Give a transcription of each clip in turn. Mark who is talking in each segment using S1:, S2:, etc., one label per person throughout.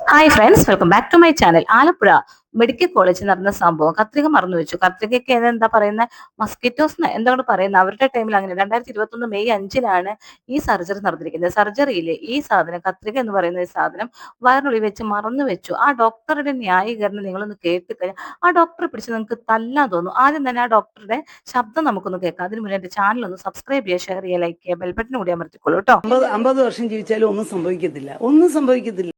S1: Hi friends welcome back to my channel Alappuzha medical കോളേജിൽ നടന്ന സംഭവം കത്രിക മറന്നു വെച്ചു കത്രികയ്ക്ക് എന്താ പറയുന്ന? മസ്കിറ്റോസ് എന്താണ് പറയുന്നത് അവരുടെ ടൈമിൽ അങ്ങനെ രണ്ടായിരത്തി ഇരുപത്തി ഒന്ന് മെയ് അഞ്ചിനാണ് ഈ സർജറി നടന്നിരിക്കുന്നത്. സർജറിയിൽ ഈ സാധനം കത്രിക എന്ന് പറയുന്ന ഈ സാധനം വയറിനുള്ളിൽ വെച്ച് മറന്നു വെച്ചു ആ ഡോക്ടറുടെ ന്യായീകരണം നിങ്ങളൊന്ന് കേട്ട് കഴിഞ്ഞാൽ ആ ഡോക്ടറെ പിടിച്ച് നിങ്ങൾക്ക് തല്ലാൻ തോന്നും. ആദ്യം തന്നെ ആ ഡോക്ടറുടെ ശബ്ദം നമുക്കൊന്ന് കേൾക്കാം. അതിന് മുന്നേ എന്റെ ചാനൽ ഒന്ന് സബ്സ്ക്രൈബ് ചെയ്യുക ഷെയർ ചെയ്യുക ലൈക്ക് ചെയ്യുക ബെൽബട്ടനും കൂടി അമർത്തിക്കോളൂ കേട്ടോ.
S2: അമ്പത് വർഷം ജീവിച്ചാലും ഒന്നും സംഭവിക്കത്തില്ല. ഒന്നും സംഭവിക്കത്തില്ല.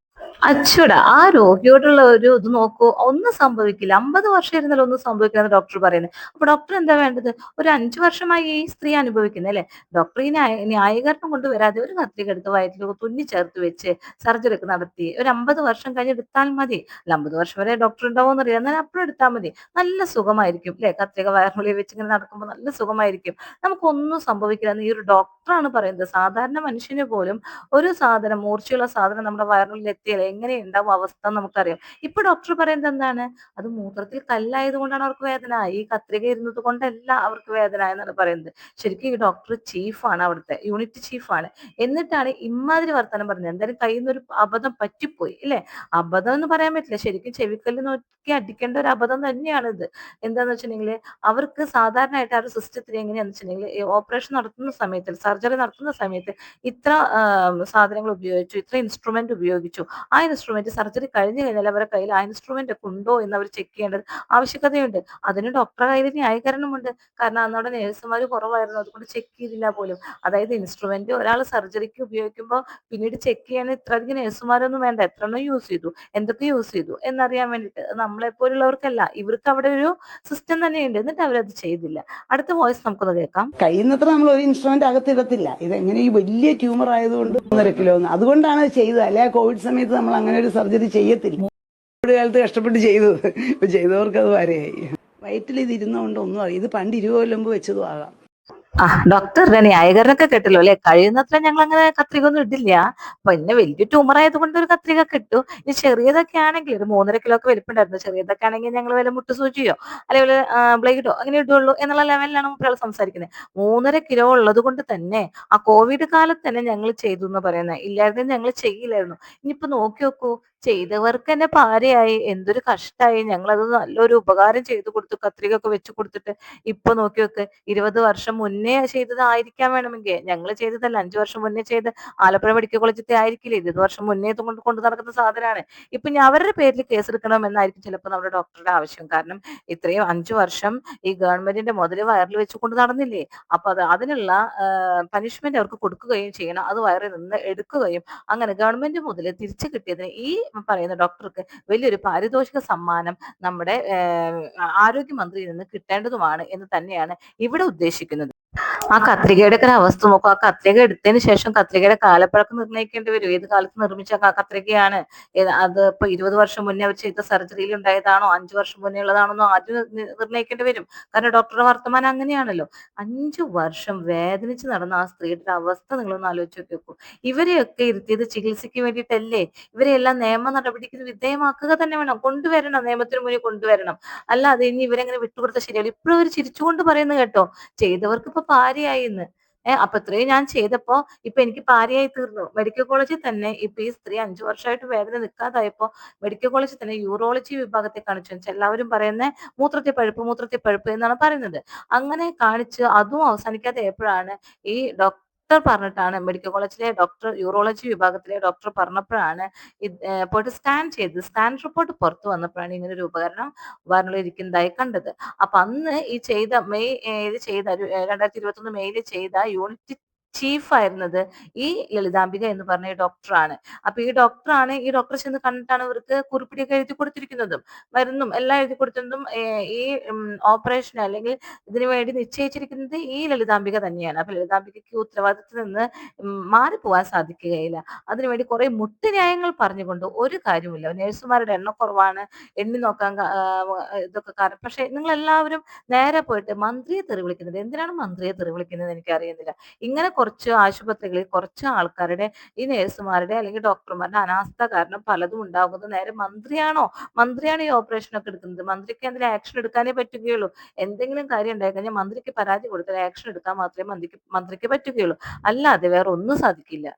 S1: അച്ചൂടാ ആ രോഗിയോടുള്ള ഒരു ഇത് നോക്കൂ ഒന്നും സംഭവിക്കില്ല. അമ്പത് വർഷം ഇരുന്നാലും ഒന്നും സംഭവിക്കില്ല എന്ന് ഡോക്ടർ പറയുന്നത്. അപ്പൊ ഡോക്ടർ എന്താ വേണ്ടത്? ഒരു അഞ്ചു വർഷമായി ഈ സ്ത്രീ അനുഭവിക്കുന്നത് അല്ലെ? ഡോക്ടർ ഈ ന്യായീകരണം കൊണ്ട് വരാതെ ഒരു കത്രിക എടുത്ത് വയറ്റിൽ തുന്നി ചേർത്ത് വെച്ച് സർജറി ഒക്കെ നടത്തി ഒരു അമ്പത് വർഷം കഴിഞ്ഞ് എടുത്താൽ മതി. അല്ല അമ്പത് വർഷം വരെ ഡോക്ടർ ഉണ്ടാവുമെന്ന് അറിയാം എന്നാൽ അപ്പോഴും എടുത്താൽ മതി. നല്ല സുഖമായിരിക്കും അല്ലെ? കത്രിക വയറുള്ളിൽ വെച്ച് ഇങ്ങനെ നടക്കുമ്പോൾ നല്ല സുഖമായിരിക്കും. നമുക്കൊന്നും സംഭവിക്കില്ല എന്ന് ഈ ഒരു ഡോക്ടറാണ് പറയുന്നത്. സാധാരണ മനുഷ്യന് പോലും ഒരു സാധനം മൂർച്ചയുള്ള സാധനം നമ്മുടെ വയറിനുള്ളിൽ എത്തിയാൽ എങ്ങനെ ഉണ്ടാവും അവസ്ഥ നമുക്കറിയാം. ഇപ്പൊ ഡോക്ടർ പറയുന്നത് എന്താണ്? അത് മൂത്രത്തിൽ കല്ലായത് കൊണ്ടാണ് അവർക്ക് വേദന. ഈ കത്രിക ഇരുന്നത് കൊണ്ടല്ല അവർക്ക് വേദന എന്നാണ് പറയുന്നത്. ശരിക്കും ഈ ഡോക്ടർ ചീഫാണ് അവിടുത്തെ യൂണിറ്റ് ചീഫാണ് എന്നിട്ടാണ് ഇമാതിരി വർത്തമാനം പറഞ്ഞത്. എന്തായാലും കയ്യിൽ നിന്ന് ഒരു അബദ്ധം പറ്റിപ്പോയി ഇല്ലേ? അബദ്ധം എന്ന് പറയാൻ പറ്റില്ല. ശരിക്കും ചെവിക്കല്ല് നോക്കി അടിക്കേണ്ട ഒരു അബദ്ധം തന്നെയാണ് ഇത്. എന്താന്ന് വെച്ചിട്ടുണ്ടെങ്കിൽ അവർക്ക് സാധാരണയായിട്ട് ഒരു സിസ്റ്റത്തിൽ എങ്ങനെയാന്ന് വെച്ചിട്ടുണ്ടെങ്കിൽ ഓപ്പറേഷൻ നടത്തുന്ന സമയത്ത് സർജറി നടത്തുന്ന സമയത്ത് ഇത്ര സാധനങ്ങൾ ഉപയോഗിച്ചു ഇത്ര ഇൻസ്ട്രുമെന്റ് ഉപയോഗിച്ചു. ആ ഇൻസ്ട്രുമെന്റ് സർജറി കഴിഞ്ഞു കഴിഞ്ഞാൽ അവരുടെ കയ്യിൽ ആ ഇൻസ്ട്രുമെന്റ് ഒക്കെ ഉണ്ടോ എന്ന് അവർ ചെക്ക് ചെയ്യേണ്ടത് ആവശ്യകതയുണ്ട്. അതിന് ഡോക്ടറെ കയ്യിൽ ന്യായീകരണമുണ്ട്. കാരണം അന്നവിടെ നേഴ്സുമാർ കുറവായിരുന്നു. അതുകൊണ്ട് ചെക്ക് ചെയ്തില്ല പോലും. അതായത് ഇൻസ്ട്രുമെന്റ് ഒരാൾ സർജറിക്ക് ഉപയോഗിക്കുമ്പോൾ പിന്നീട് ചെക്ക് ചെയ്യാൻ ഇത്രയധികം നേഴ്സുമാരൊന്നും വേണ്ട. എത്ര യൂസ് ചെയ്തു? എന്തൊക്കെ യൂസ് ചെയ്തു? എന്നറിയാൻ വേണ്ടിയിട്ട് നമ്മളെ പോലുള്ളവർക്കല്ല. ഇവർക്ക് അവിടെ ഒരു സിസ്റ്റം തന്നെയുണ്ട്. എന്നിട്ട് അവരത് ചെയ്തില്ല. അടുത്ത വോയിസ് നമുക്കൊന്ന് കേൾക്കാം.
S2: കഴിയുന്നത്ര നമ്മൾ ഒരു ഇൻസ്ട്രുമെന്റ് അകത്തിടത്തില്ല. ഇത് എങ്ങനെ ഈ വലിയ ട്യൂമർ ആയതുകൊണ്ട് മൂന്നര കിലോ അതുകൊണ്ടാണ് അത് ചെയ്തത്. അല്ലെ? കോവിഡ് സമയത്ത് നമ്മൾ അങ്ങനെ ഒരു സർജറി ചെയ്യത്തില്ല. കോവിഡ് കാലത്ത് കഷ്ടപ്പെട്ട് ചെയ്തു ചെയ്തവർക്ക് അത് വരെയായി. വയറ്റിൽ ഇത് ഇരുന്നുകൊണ്ട് ഒന്നും അറിയാം ഇത് പണ്ട് ഇരുപത് കൊല്ലം മുമ്പ് വെച്ചതും ആകാം.
S1: ആ ഡോക്ടർ ന്യായീകരണമൊക്കെ കിട്ടല്ലോ അല്ലെ? കഴിയുന്നത്ര ഞങ്ങൾ അങ്ങനെ കത്രിക ഒന്നും ഇടില്ല പിന്നെ വലിയ ട്യൂമർ ആയതുകൊണ്ട് ഒരു കത്രിക കിട്ടു ഇനി ചെറിയതൊക്കെ ആണെങ്കിൽ ഒരു മൂന്നര കിലോ ഒക്കെ വലിപ്പുണ്ടായിരുന്നു. ചെറിയതൊക്കെ ആണെങ്കിൽ ഞങ്ങൾ വല്ല മുട്ടുസൂചിയോ അല്ലെങ്കിൽ ബ്ലേഡോ അങ്ങനെ ഇടുള്ളൂ എന്നുള്ള ലെവലിലാണ് കുട്ടികൾ സംസാരിക്കുന്നത് മൂന്നര കിലോ ഉള്ളത് കൊണ്ട് തന്നെ ആ കോവിഡ് കാലത്ത് തന്നെ ഞങ്ങൾ ചെയ്തു എന്ന് പറയുന്നത് ഇല്ലായിരുന്നു ഞങ്ങൾ ചെയ്യില്ലായിരുന്നു. ഇനിയിപ്പോ നോക്കി നോക്കൂ. ചെയ്തവർക്ക് തന്നെ പാരയായി എന്തൊരു കഷ്ടായി. ഞങ്ങളത് നല്ലൊരു ഉപകാരം ചെയ്തു കൊടുത്തു. കത്രിക ഒക്കെ വെച്ച് കൊടുത്തിട്ട് ഇപ്പൊ നോക്കി നോക്ക്. ഇരുപത് വർഷം മുന്നേ ചെയ്തതായിരിക്കാൻ വേണമെങ്കിൽ. ഞങ്ങൾ ചെയ്തതല്ല. അഞ്ചു വർഷം മുന്നേ ചെയ്ത് ആലപ്പുഴ മെഡിക്കൽ കോളേജത്തെ ആയിരിക്കില്ല? ഇരുപത് വർഷം മുന്നേ കൊണ്ട് കൊണ്ട് നടക്കുന്ന സാധനമാണ്. ഇപ്പൊ ഞാൻ അവരുടെ പേരിൽ കേസ് എടുക്കണം എന്നായിരിക്കും ചിലപ്പോൾ നമ്മുടെ ഡോക്ടറുടെ ആവശ്യം. കാരണം ഇത്രയും അഞ്ചു വർഷം ഈ ഗവൺമെന്റിന്റെ മുതൽ വയറിൽ വെച്ചുകൊണ്ട് നടന്നില്ലേ? അപ്പൊ അത് അതിനുള്ള പനിഷ്മെന്റ് അവർക്ക് കൊടുക്കുകയും ചെയ്യണം. അത് വയറിൽ നിന്ന് എടുക്കുകയും അങ്ങനെ ഗവൺമെന്റ് മുതൽ തിരിച്ചു കിട്ടിയതിന് ഈ പറയുന്ന ഡോക്ടർക്ക് വലിയൊരു പാരിതോഷിക സമ്മാനം നമ്മുടെ ആരോഗ്യമന്ത്രിയിൽ നിന്ന് കിട്ടേണ്ടതുമാണ് എന്ന് തന്നെയാണ് ഇവിടെ ഉദ്ദേശിക്കുന്നത്. ആ കത്രികയുടെ ഒക്കെ അവസ്ഥ നോക്കും. ആ കത്രിക എടുത്തതിന് ശേഷം കത്രികയുടെ കാലപ്പഴക്കം നിർണയിക്കേണ്ടി വരും. ഏത് കാലത്ത് നിർമ്മിച്ച കത്രികയാണ്? അത് ഇപ്പൊ ഇരുപത് വർഷം മുന്നേ അവർ ചെയ്ത സർജറിയിൽ ഉണ്ടായതാണോ? അഞ്ചു വർഷം മുന്നേ ഉള്ളതാണോ ആദ്യം നിർണയിക്കേണ്ടി വരും. കാരണം ഡോക്ടറുടെ വർത്തമാനം അങ്ങനെയാണല്ലോ. അഞ്ചു വർഷം വേദനിച്ച് നടന്ന ആ സ്ത്രീയുടെ അവസ്ഥ നിങ്ങൾ ഒന്ന് ആലോചിച്ച് നോക്കൂ ഇവരെയൊക്കെ ഇരുത്തിയത് ചികിത്സയ്ക്ക് വേണ്ടിയിട്ടല്ലേ? ഇവരെല്ലാം നിയമ നടപടിക്ക് വിധേയമാക്കുക തന്നെ വേണം. കൊണ്ടുവരണം. നിയമത്തിന് മുന്നിൽ കൊണ്ടുവരണം. അല്ല അല്ലാതെ ഇനി ഇവരെങ്ങനെ വിട്ടുകൊടുത്ത ശരിയല്ല ഇപ്പോഴും അവർ ചിരിച്ചുകൊണ്ട് പറയുന്നത് കേട്ടോ. ചെയ്തവർക്ക് ഇപ്പൊ പാരയായി എന്ന് ഏഹ് അപ്പൊ ഇത്രയും ഞാൻ ചെയ്തപ്പോ ഇപ്പൊ എനിക്ക് ഭാര്യയായി തീർന്നു. മെഡിക്കൽ കോളേജിൽ തന്നെ ഇപ്പൊ ഈ സ്ത്രീ അഞ്ചു വർഷമായിട്ട് വേദന നിൽക്കാതായപ്പോ മെഡിക്കൽ കോളേജിൽ തന്നെ യൂറോളജി വിഭാഗത്തെ കാണിച്ചു എല്ലാവരും പറയുന്നത് മൂത്രത്തെ പഴുപ്പ് മൂത്രത്തെ പഴുപ്പ് എന്നാണ് പറയുന്നത്. അങ്ങനെ കാണിച്ച് അതും അവസാനിക്കാതെ എപ്പോഴാണ് ഈ ഡോക്ടർ പറഞ്ഞിട്ടാണ് മെഡിക്കൽ കോളേജിലെ ഡോക്ടർ യൂറോളജി വിഭാഗത്തിലെ ഡോക്ടർ പറഞ്ഞപ്പോഴാണ് പോയിട്ട് സ്കാൻ ചെയ്ത് സ്കാൻ റിപ്പോർട്ട് പുറത്തു വന്നപ്പോഴാണ് ഇങ്ങനെ ഒരു ഉപകരണം വരണിരിക്കുന്നതായി കണ്ടത്. അപ്പൊ അന്ന് ഈ ചെയ്ത മെയ് ഇത് ചെയ്ത രണ്ടായിരത്തി ഇരുപത്തി ഒന്ന് മെയ്യിൽ ചെയ്ത യൂണിറ്റ് ചീഫ് ആയിരുന്നത് ഈ ലളിതാംബിക എന്ന് പറഞ്ഞ ഡോക്ടറാണ്. അപ്പൊ ഈ ഡോക്ടറാണ് ഈ ഡോക്ടറെ ചെന്ന് കണ്ടിട്ടാണ് ഇവർക്ക് കുറിപ്പിടിയൊക്കെ എഴുതി കൊടുത്തിരിക്കുന്നതും. മരുന്നും എല്ലാം എഴുതി കൊടുത്തതും ഈ ഓപ്പറേഷൻ അല്ലെങ്കിൽ ഇതിനു വേണ്ടി നിശ്ചയിച്ചിരിക്കുന്നത് ഈ ലളിതാംബിക തന്നെയാണ്. അപ്പൊ ലളിതാംബികയ്ക്ക് ഉത്തരവാദിത്തത്തിൽ നിന്ന് മാറിപ്പോവാൻ സാധിക്കുകയില്ല. അതിനുവേണ്ടി കുറെ മുട്ടുന്യായങ്ങൾ പറഞ്ഞുകൊണ്ട് ഒരു കാര്യമില്ല നഴ്സുമാരുടെ എണ്ണക്കുറവാണ് എണ്ണി നോക്കാൻ ഇതൊക്കെ കാരണം. പക്ഷെ നിങ്ങൾ എല്ലാവരും നേരെ പോയിട്ട് മന്ത്രിയെ തെറി വിളിക്കുന്നത്. എന്തിനാണ് മന്ത്രിയെ തെറി വിളിക്കുന്നത് എനിക്ക് അറിയുന്നില്ല ഇങ്ങനെ കുറച്ച് ആശുപത്രികളിൽ കുറച്ച് ആൾക്കാരുടെ ഈ നേഴ്സുമാരുടെ അല്ലെങ്കിൽ ഡോക്ടർമാരുടെ അനാസ്ഥ കാരണം പലതും ഉണ്ടാകുന്നത് നേരെ മന്ത്രിയാണോ? മന്ത്രിയാണ് ഈ ഓപ്പറേഷൻ ഒക്കെ എടുക്കുന്നത്. മന്ത്രിക്ക് എന്തെങ്കിലും ആക്ഷൻ എടുക്കാനേ പറ്റുകയുള്ളൂ? എന്തെങ്കിലും കാര്യം ഉണ്ടായി കഴിഞ്ഞാൽ മന്ത്രിക്ക് പരാതി കൊടുത്താൽ ആക്ഷൻ എടുക്കാൻ മാത്രമേ മന്ത്രിക്ക് മന്ത്രിക്ക് പറ്റുകയുള്ളൂ. അല്ലാതെ വേറെ ഒന്നും സാധിക്കില്ല.